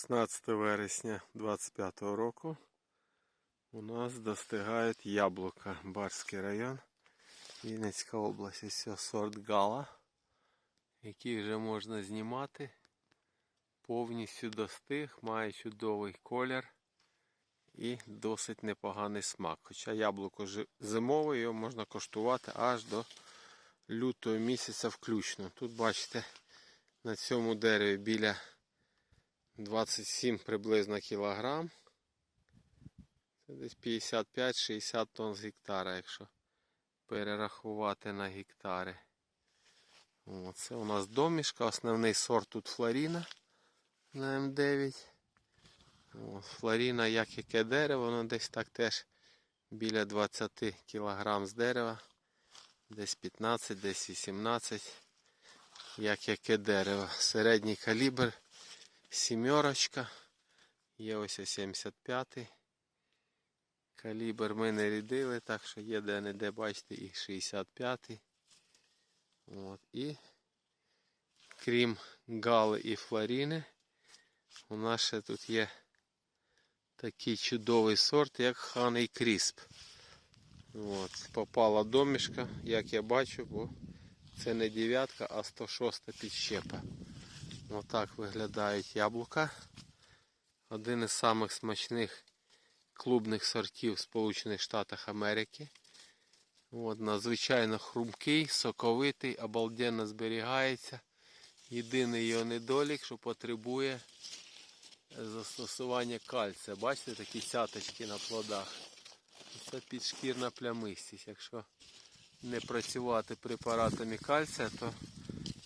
16 вересня 25 року у нас достигають яблука. Барський район, Вінницька область. Ось сорт гала, який вже можна знімати. Повністю достиг, має чудовий колір і досить непоганий смак. Хоча яблуко зимове, його можна коштувати аж до лютого місяця включно. Тут бачите на цьому дереві біля 27 приблизно кілограм. Це десь 55-60 тонн з гектара, якщо перерахувати на гектари. Це у нас домішка, основний сорт тут Флоріна на М9. О, Флоріна, як яке дерево, воно десь так теж біля 20 кілограм з дерева. Десь 15, десь 18. Як яке дерево. Середній калібр сімерочка. Є ось 75-й. Калібр ми не рядили, так що є де-не-де, бачите, і 65-й. От. І крім гали і флоріни, у нас ще тут є такий чудовий сорт, як Ханий Крісп. От. Попала домішка, як я бачу, бо це не дев'ятка, а 106 підщепа. Отак виглядають яблука. Один із самих смачних клубних сортів Сполучених Штатах Америки. От, надзвичайно хрумкий, соковитий, обалденно зберігається. Єдиний його недолік, що потребує застосування кальція. Бачите такі цяточки на плодах. Це підшкірна плямистість. Якщо не працювати препаратами кальція, то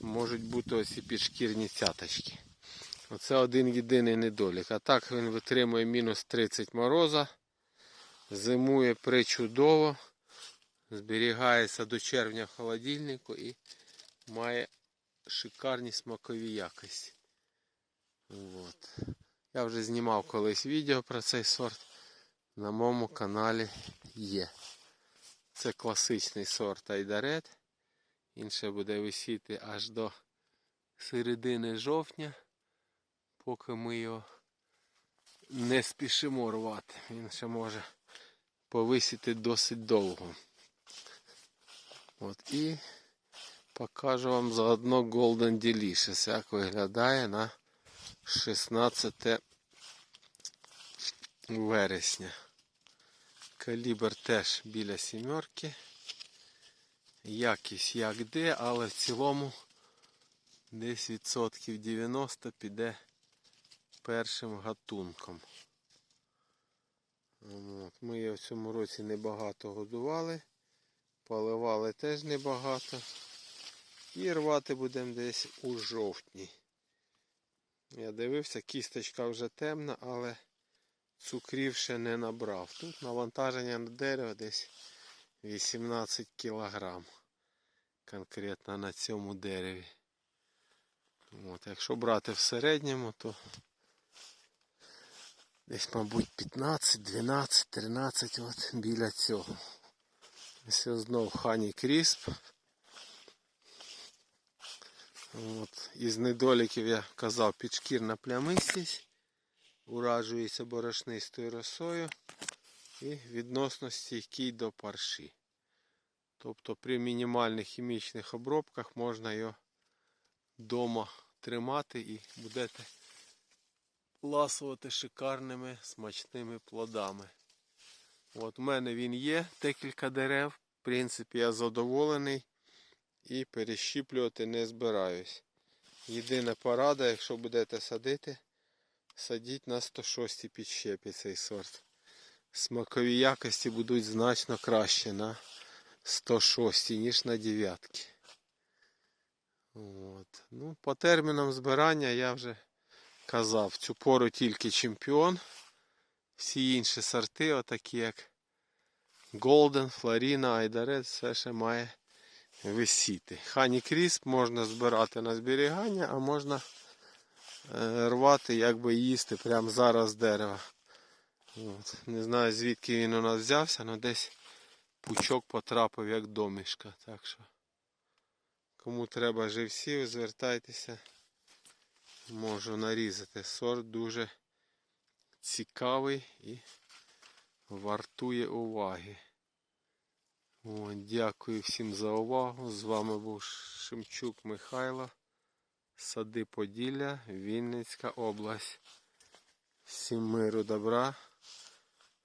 можуть бути ось і підшкірні цяточки. Оце один єдиний недолік. А так він витримує мінус 30 мороза, зимує причудово, зберігається до червня в холодильнику і має шикарні смакові якості. От. Я вже знімав колись відео про цей сорт. На моєму каналі є. Це класичний сорт Айдарет. Він ще буде висіти аж до середини жовтня, поки ми його не спішимо рвати. Він ще може повисіти досить довго. От і покажу вам заодно Golden Delicious, як виглядає на 16 вересня. Калібр теж біля сімерки. Якість як де, але в цілому десь відсотків 90 піде першим гатунком. От. Ми його в цьому році небагато годували, поливали теж небагато. І рвати будемо десь у жовтні. Я дивився, кісточка вже темна, але цукрів ще не набрав. Тут навантаження на дерево десь 18 кілограм. Конкретно на цьому дереві. От, якщо брати в середньому, то десь, мабуть, 15, 12, 13 от біля цього. Ось знов Хані Крісп. От, із недоліків я казав підшкірна плямистість, уражується борошнистою росою і відносно стійкий до парші. Тобто при мінімальних хімічних обробках можна його вдома тримати і будете ласувати шикарними смачними плодами. От у мене він є, декілька дерев. В принципі, я задоволений і перещіплювати не збираюсь. Єдина порада, якщо будете садити, садіть на 106 підщепі цей сорт. Смакові якості будуть значно краще на 106, ніж на 9. От. Ну, по термінам збирання я вже казав, цю пору тільки чемпіон. Всі інші сорти, отакі як Golden, Florina, Айдарет, все ще має висіти. Хані Крісп можна збирати на зберігання, а можна е, рвати, якби їсти прямо зараз з дерева. От. Не знаю звідки він у нас взявся, але десь пучок потрапив як домішка. Так що, кому треба живців, звертайтеся. можу нарізати. Сорт дуже цікавий і вартує уваги. О, дякую всім за увагу. З вами був Шемчук Михайло. Сади Поділля, Вінницька область. Всім миру, добра.